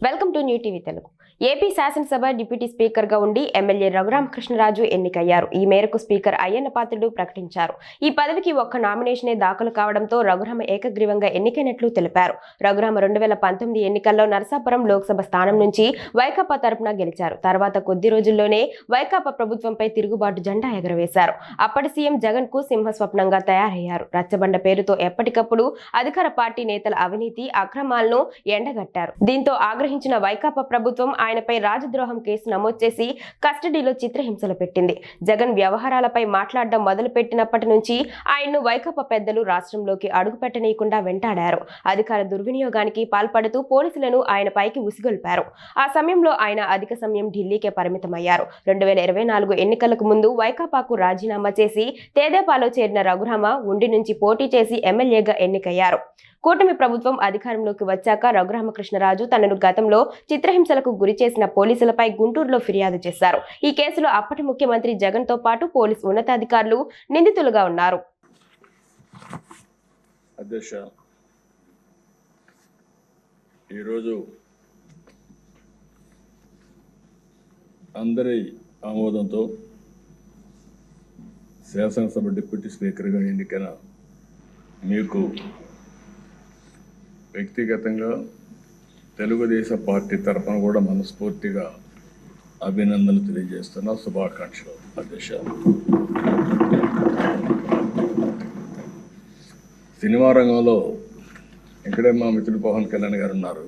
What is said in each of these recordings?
Welcome to new TV Telugu. AP శాసనసభ deputy స్పీకర్గా ఉండి ఎమ్మెల్యే రఘురామకృష్ణరాజు ఎన్నికయ్యారు. ఈ మేరకు స్పీకర్ అయ్యన్న పాత్రుడు ప్రకటించారు. ఈ పదవికి ఒక్క నామినేషనే దాఖలు కావడంతో రఘురామ ఏకగ్రీవంగా ఎన్నికైనట్లు తెలిపారు. రఘురామ రెండు వేల పంతొమ్మిది ఎన్నికల్లో నరసాపురం లోక్సభ స్థానం నుంచి వైకాపా తరపున గెలిచారు. తర్వాత కొద్ది రోజుల్లోనే వైకాపా ప్రభుత్వంపై తిరుగుబాటు జెండా ఎగరవేశారు. అప్పటి సీఎం జగన్కు సింహస్వప్నంగా తయారయ్యారు. రచ్చబండ పేరుతో ఎప్పటికప్పుడు అధికార పార్టీ నేతల అవినీతి అక్రమాలను ఎండగట్టారు. దీంతో ఆగ్రహించిన వైకాపా ప్రభుత్వం ఆయనపై రాజద్రోహం కేసు నమోదు చేసి కస్టడీలో చిత్రహింసలు పెట్టింది. జగన్ వ్యవహారాలపై మాట్లాడడం మొదలుపెట్టినప్పటి నుంచి ఆయన్ను వైకాపా పెద్దలు రాష్ట్రంలోకి అడుగుపెట్టనీయకుండా వెంటాడారు. అధికార దుర్వినియోగానికి పాల్పడుతూ పోలీసులను ఆయన పైకి ఉసిగొల్పారు. ఆ సమయంలో ఆయన అధిక సమయం ఢిల్లీకే పరిమితమయ్యారు. రెండు వేల ఇరవై నాలుగు ఎన్నికలకు ముందు వైకాపాకు రాజీనామా చేసి తేదేపాలో చేరిన రఘురామ ఉండి నుంచి పోటీ చేసి ఎమ్మెల్యేగా ఎన్నికయ్యారు. కూటమి ప్రభుత్వం అధికారంలోకి వచ్చాక రఘురామకృష్ణరాజు తనను గతంలో చిత్రహింసలకు గురి చేసిన పోలీసులపై గుంటూరులో ఫిర్యాదు చేశారు. ఈ కేసులో అప్పటి ముఖ్యమంత్రి జగన్తో పాటు పోలీసు ఉన్నతాధికారులు నిందితులుగా ఉన్నారు. ఈరోజు అందరి ఆమోదంతో శాసనసభ డిప్యూటీ స్పీకర్గా ఎన్నికైన మీకు వ్యక్తిగతంగా తెలుగుదేశం పార్టీ తరఫున కూడా మనస్ఫూర్తిగా అభినందనలు తెలియజేస్తున్నా. శుభాకాంక్షలు అధ్యక్ష సినిమా రంగంలో ఇక్కడే మా మిత్రుడు పవన్ కళ్యాణ్ గారు ఉన్నారు.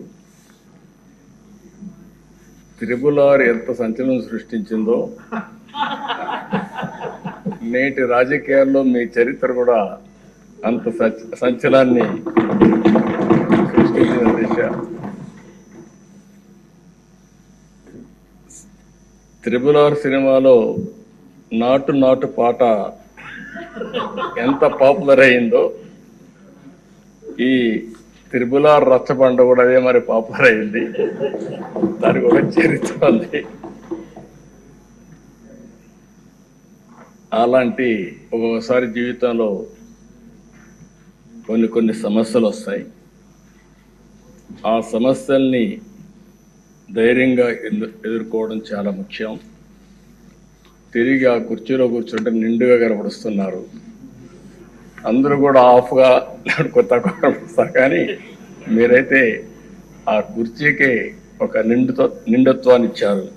త్రిపుల్ ఆర్ ఎంత సంచలనం సృష్టించిందో నేటి రాజకీయాల్లో మీ చరిత్ర కూడా అంత సంచలాన్ని త్రిబుల్ ఆర్ సినిమాలో నాటు నాటు పాట ఎంత పాపులర్ అయిందో ఈ త్రిపులార్ రచ్చబండ కూడా అదే మరి పాపులర్ అయింది. దానికి ఒక చరిత్ర ఉంది. అలాంటి ఒక్కొక్కసారి జీవితంలో కొన్ని కొన్ని సమస్యలు వస్తాయి. ఆ సమస్యల్ని ధైర్యంగా ఎదు- ఎదుర్కోవడం చాలా ముఖ్యం. తిరిగి ఆ కుర్చీలో కూర్చుంటే నిండుగా కనబడుస్తున్నారు అందరూ కూడా ఆఫ్గా కొత్త కనపడుస్తారు కానీ మీరైతే ఆ కుర్చీకి ఒక నిండుతో నిండుత్వాన్ని ఇచ్చారు.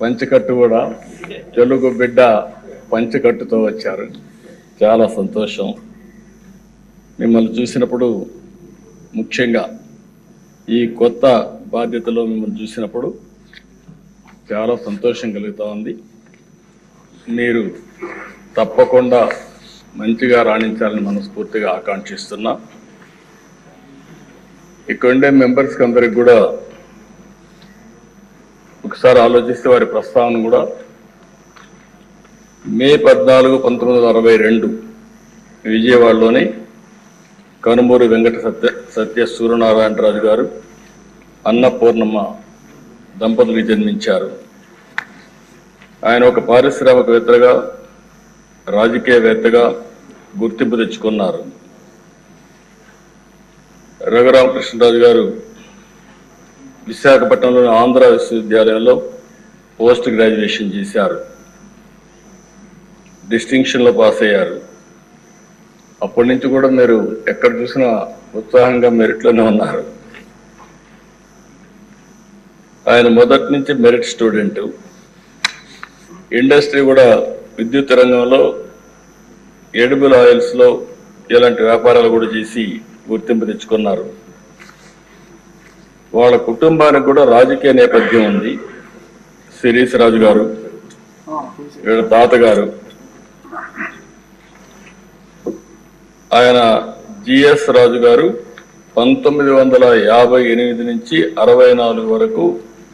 పంచకట్టు కూడా తెలుగు బిడ్డ పంచకట్టుతో వచ్చారు. చాలా సంతోషం. మిమ్మల్ని చూసినప్పుడు ముఖ్యంగా ఈ కొత్త బాధ్యతలో మిమ్మల్ని చూసినప్పుడు చాలా సంతోషం కలుగుతూ ఉంది. మీరు తప్పకుండా మంచిగా రాణించాలని మనస్ఫూర్తిగా ఆకాంక్షిస్తున్నా. ఇక్కడ ఉండే మెంబర్స్కి అందరికి కూడా ఒకసారి ఆలోచిస్తే వారి ప్రస్తావన కూడా మే పద్నాలుగు పంతొమ్మిది వందల అరవై రెండు విజయవాడలోని కనుమూరి వెంకట సత్య సత్య సూర్యనారాయణరాజు గారు అన్నపూర్ణమ్మ దంపతులు జన్మించారు. ఆయన ఒక పారిశ్రామికవేత్తగా రాజకీయవేత్తగా గుర్తింపు తెచ్చుకున్నారు. రఘురామకృష్ణరాజు గారు విశాఖపట్నంలోని ఆంధ్ర విశ్వవిద్యాలయంలో పోస్ట్ గ్రాడ్యుయేషన్ చేశారు. డిస్టింక్షన్లో పాస్ అయ్యారు. అప్పటి నుంచి కూడా మీరు ఎక్కడ చూసినా ఉత్సాహంగా మెరిట్లోనే ఉన్నారు. ఆయన మొదటి నుంచి మెరిట్ స్టూడెంట్. ఇండస్ట్రీ కూడా విద్యుత్ రంగంలో ఎడిబుల్ ఆయిల్స్లో ఇలాంటి వ్యాపారాలు కూడా చేసి గుర్తింపు తెచ్చుకున్నారు. వాళ్ళ కుటుంబానికి కూడా రాజకీయ నేపథ్యం ఉంది. శిరీష్ రాజు గారు వీళ్ళ తాతగారు. ఆయన జిఎస్ రాజు గారు పంతొమ్మిది వందల యాభై ఎనిమిది నుంచి అరవై నాలుగు వరకు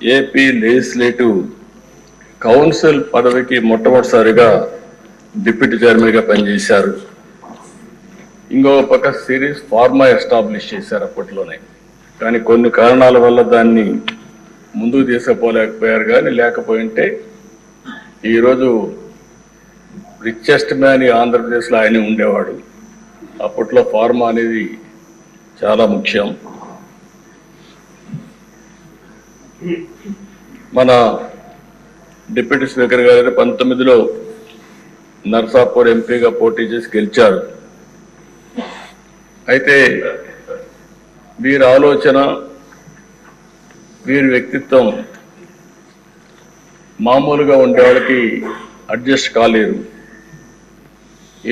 ఏపీ లెజిస్లేటివ్ కౌన్సిల్ పదవికి మొట్టమొదటిసారిగా డిప్యూటీ చైర్మన్గా పనిచేశారు. ఇంకో పక్క సిరీస్ ఫార్మా ఎస్టాబ్లిష్ చేశారు అప్పట్లోనే. కానీ కొన్ని కారణాల వల్ల దాన్ని ముందుకు తీసుకుపోలేకపోయారు కానీ లేకపోయింటే ఈరోజు రిచెస్ట్ మ్యాన్ ఆంధ్రప్రదేశ్లో ఆయనే ఉండేవాడు. అప్పట్లో ఫార్మా అనేది చాలా ముఖ్యం. మన డిప్యూటీ స్పీకర్ గారు పంతొమ్మిదిలో నర్సాపూర్ ఎంపీగా పోటీ చేసి గెలిచారు. అయితే వీరి ఆలోచన వీరి వ్యక్తిత్వం మామూలుగా ఉండే వాళ్ళకి అడ్జస్ట్ కాలేరు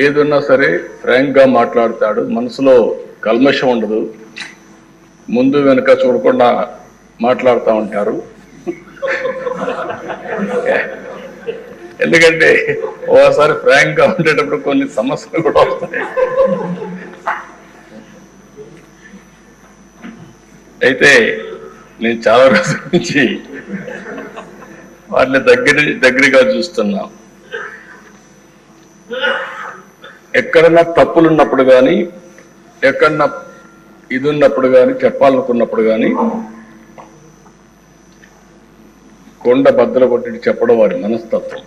ఏదున్నా సరే ఫ్రాంక్గా మాట్లాడతాడు. మనసులో కల్మషం ఉండదు. ముందు వెనుక చూడకుండా మాట్లాడుతూ ఉంటారు. ఎందుకంటే ఓసారి ఫ్రాంక్గా ఉండేటప్పుడు కొన్ని సమస్యలు కూడా వస్తాయి. అయితే నేను చాలా రోజుల నుంచి వాటిని దగ్గర దగ్గరగా చూస్తున్నా. ఎక్కడన్నా తప్పులు ఉన్నప్పుడు కానీ ఎక్కడన్నా ఇది ఉన్నప్పుడు కానీ చెప్పాలనుకున్నప్పుడు కానీ కొండ బద్దల కొట్టి చెప్పడం వారి మనస్తత్వం.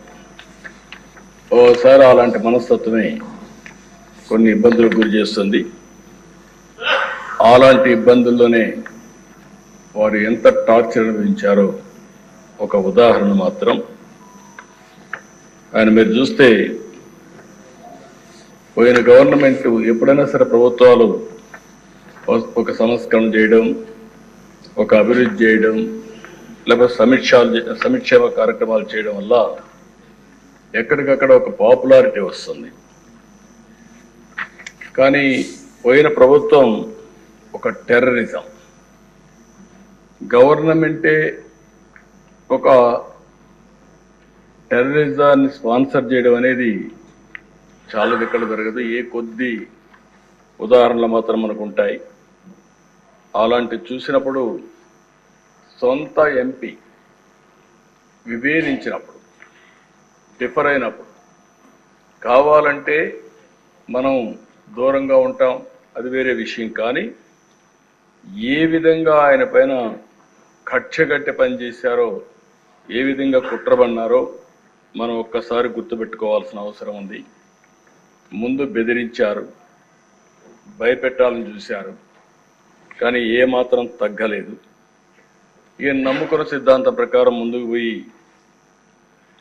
ఓసారి అలాంటి మనస్తత్వమే కొన్ని ఇబ్బందులకు గురి చేస్తుంది. అలాంటి ఇబ్బందుల్లోనే వారు ఎంత టార్చర్ అనుభవించారో ఒక ఉదాహరణ మాత్రం. ఆయన మీరు చూస్తే పోయిన గవర్నమెంట్ ఎప్పుడైనా సరే ప్రభుత్వాలు ఒక సంస్కరణ చేయడం ఒక అభివృద్ధి చేయడం లేకపోతే సమీక్షాలు సమీక్షేమ కార్యక్రమాలు చేయడం వల్ల ఎక్కడికక్కడ ఒక పాపులారిటీ వస్తుంది. కానీ పోయిన ప్రభుత్వం ఒక టెర్రరిజం. గవర్నమెంటే ఒక టెర్రరిజాన్ని స్పాన్సర్ చేయడం అనేది చాలా దిక్కలు జరగదు. ఏ కొద్ది ఉదాహరణలు మాత్రం మనకు ఉంటాయి. అలాంటి చూసినప్పుడు సొంత ఎంపీ విభేదించినప్పుడు డిఫర్ అయినప్పుడు కావాలంటే మనం దూరంగా ఉంటాం అది వేరే విషయం. కానీ ఏ విధంగా ఆయన పైన కక్షగట్టి పనిచేశారో ఏ విధంగా కుట్రబడినారో మనం ఒక్కసారి గుర్తుపెట్టుకోవాల్సిన అవసరం ఉంది. ముందు బెదిరించారు భయపెట్టాలని చూశారు కానీ ఏమాత్రం తగ్గలేదు. ఈయన నమ్ముకున్న సిద్ధాంతం ప్రకారం ముందుకు పోయి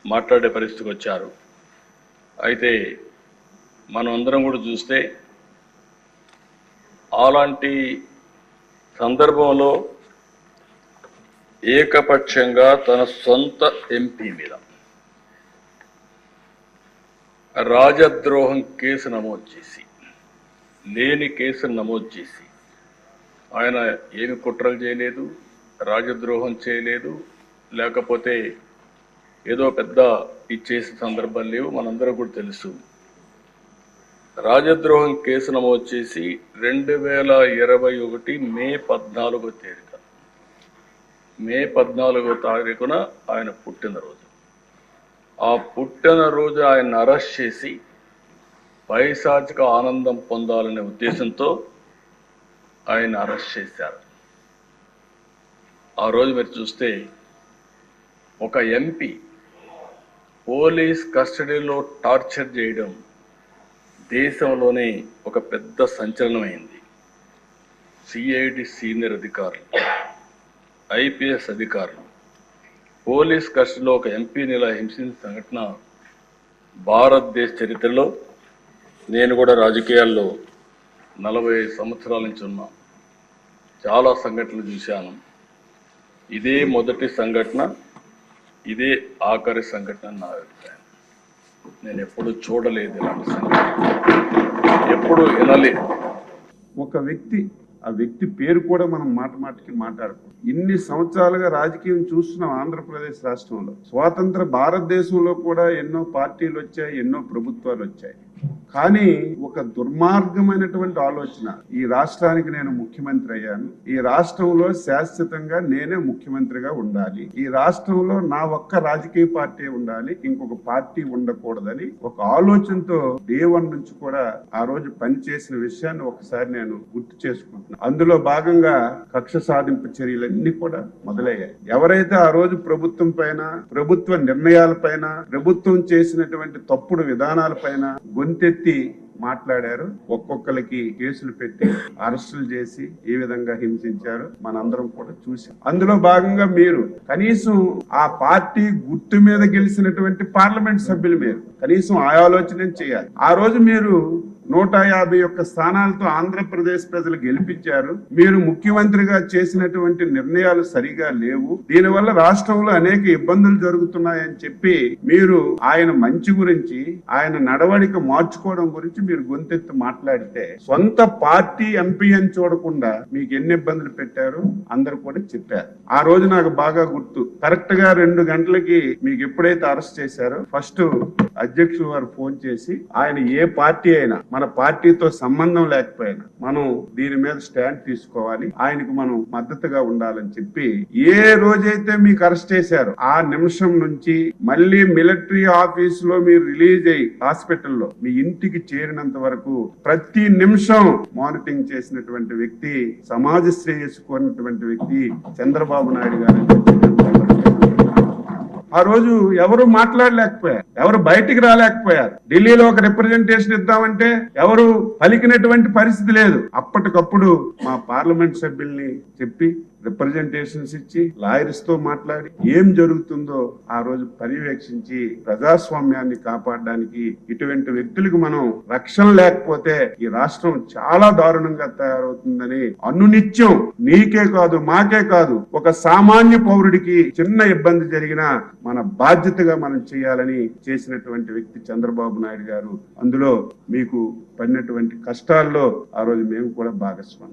మాట్లాడే పరిస్థితికి వచ్చారు. అయితే మనం అందరం కూడా చూస్తే అలాంటి సందర్భంలో ఏకపక్షంగా తన సొంత ఎంపీ మీద రాజద్రోహం కేసు నమోదు చేసి లేని కేసును నమోదు చేసి ఆయన ఏమి కుట్రలు చేయలేదు రాజద్రోహం చేయలేదు. లేకపోతే ఏదో పెద్ద ఇచ్చేసిన సందర్భాలు లేవు. మనందరూ కూడా తెలుసు. రాజద్రోహం కేసు నమోదు చేసి రెండు వేల ఇరవై ఒకటి మే పద్నాలుగో తేదీన మే పద్నాలుగో తారీఖున ఆయన పుట్టినరోజు. ఆ పుట్టినరోజు ఆయన అరెస్ట్ చేసి పైశాచిక ఆనందం పొందాలనే ఉద్దేశంతో ఆయన అరెస్ట్ చేశారు. ఆ రోజు మీరు చూస్తే ఒక ఎంపీ పోలీస్ కస్టడీలో టార్చర్ చేయడం దేశంలోనే ఒక పెద్ద సంచలనమైంది. సిఐడి సీనియర్ అధికారులు ఐపీఎస్ అధికారులు పోలీస్ కస్టడీలో ఒక ఎంపీని ఇలా హింసించిన సంఘటన భారతదేశ చరిత్రలో నేను కూడా రాజకీయాల్లో నలభై సంవత్సరాల నుంచి ఉన్నా చాలా సంఘటనలు చూశాను. ఇదే మొదటి సంఘటన ఇదే ఆఖరి సంఘటన నా అభిప్రాయం. నేను ఎప్పుడు చూడలేదు ఇలాంటి సంఘటన ఎప్పుడు వినలేదు ఒక వ్యక్తి ఆ వ్యక్తి పేరు కూడా మనం మాట మాటకి మాట్లాడుకో. ఇన్ని సంవత్సరాలుగా రాజకీయం చూస్తున్నాం ఆంధ్రప్రదేశ్ రాష్ట్రంలో. స్వాతంత్ర భారతదేశంలో కూడా ఎన్నో పార్టీలు వచ్చాయి ఎన్నో ప్రభుత్వాలు వచ్చాయి. కానీ ఒక దుర్మార్గమైనటువంటి ఆలోచన. ఈ రాష్ట్రానికి నేను ముఖ్యమంత్రి అయ్యాను. ఈ రాష్ట్రంలో శాశ్వతంగా నేనే ముఖ్యమంత్రిగా ఉండాలి. ఈ రాష్ట్రంలో నా ఒక్క రాజకీయ పార్టీ ఉండాలి. ఇంకొక పార్టీ ఉండకూడదని ఒక ఆలోచనతో డే వన్ నుంచి కూడా ఆ రోజు పనిచేసిన విషయాన్ని ఒకసారి నేను గుర్తు చేసుకుంటున్నాను అందులో భాగంగా కక్ష సాధింపు చర్యలన్నీ కూడా మొదలయ్యాయి. ఎవరైతే ఆ రోజు ప్రభుత్వం పైన ప్రభుత్వ నిర్ణయాల పైన ప్రభుత్వం చేసినటువంటి తప్పుడు విధానాల పైన గొంతెత్తి మాట్లాడారు. ఒక్కొక్కరికి కేసులు పెట్టి అరెస్టులు చేసి ఏ విధంగా హింసించారు మనందరం కూడా చూసాం. అందులో భాగంగా మీరు కనీసం ఆ పార్టీ గుర్తు మీద గెలిచినటువంటి పార్లమెంట్ సభ్యులు మీరు. కనీసం ఆ ఆలోచన చేయాలి. ఆ రోజు మీరు నూట యాభై ఒక్క స్థానాలతో ఆంధ్రప్రదేశ్ ప్రజలు గెలిపించారు. మీరు ముఖ్యమంత్రిగా చేసినటువంటి నిర్ణయాలు సరిగా లేవు. దీనివల్ల రాష్ట్రంలో అనేక ఇబ్బందులు జరుగుతున్నాయని చెప్పి మీరు ఆయన మంచి గురించి ఆయన నడవడిక మార్చుకోవడం గురించి మీరు గొంతెత్తు మాట్లాడితే సొంత పార్టీ ఎంపీ అని చూడకుండా మీకు ఎన్ని ఇబ్బందులు పెట్టారు? అందరు కూడా చెప్పారు. ఆ రోజు నాకు బాగా గుర్తు. కరెక్ట్గా రెండు గంటలకి మీకు ఎప్పుడైతే అరెస్ట్ చేశారో ఫస్ట్ అధ్యక్షుడు వారు ఫోన్ చేసి ఆయన ఏ పార్టీ అయినా మన పార్టీతో సంబంధం లేకపోయినా మనం దీని మీద స్టాండ్ తీసుకోవాలి ఆయనకు మనం మద్దతుగా ఉండాలని చెప్పి ఏ రోజైతే మీకు అరెస్ట్ చేశారో ఆ నిమిషం నుంచి మళ్ళీ మిలిటరీ ఆఫీస్లో మీరు రిలీజ్ అయ్యి హాస్పిటల్లో మీ ఇంటికి చేరినంత వరకు ప్రతి నిమిషం మానిటరింగ్ చేసినటువంటి వ్యక్తి సమాజ శ్రేయస్సు కోరినటువంటి వ్యక్తి చంద్రబాబు నాయుడు గారు. ఆ రోజు ఎవరు మాట్లాడలేకపోయారు ఎవరు బయటికి రాలేకపోయారు. ఢిల్లీలో ఒక రిప్రజెంటేషన్ ఇద్దామంటే ఎవరు పలికినటువంటి పరిస్థితి లేదు. అప్పటికప్పుడు మా పార్లమెంట్ సభ్యుల్ని చెప్పి రిప్రజెంటేషన్స్ ఇచ్చి లాయర్స్తో మాట్లాడి ఏం జరుగుతుందో ఆ రోజు పర్యవేక్షించి ప్రజాస్వామ్యాన్ని కాపాడడానికి ఇటువంటి వ్యక్తులకు మనం రక్షణ లేకపోతే ఈ రాష్ట్రం చాలా దారుణంగా తయారవుతుందని అనునిత్యం నీకే కాదు మాకే కాదు ఒక సామాన్య పౌరుడికి చిన్న ఇబ్బంది జరిగినా మన బాధ్యతగా మనం చేయాలని చేసినటువంటి వ్యక్తి చంద్రబాబు నాయుడు గారు. అందులో మీకు పడినటువంటి కష్టాల్లో ఆ రోజు మేము కూడా భాగస్వామి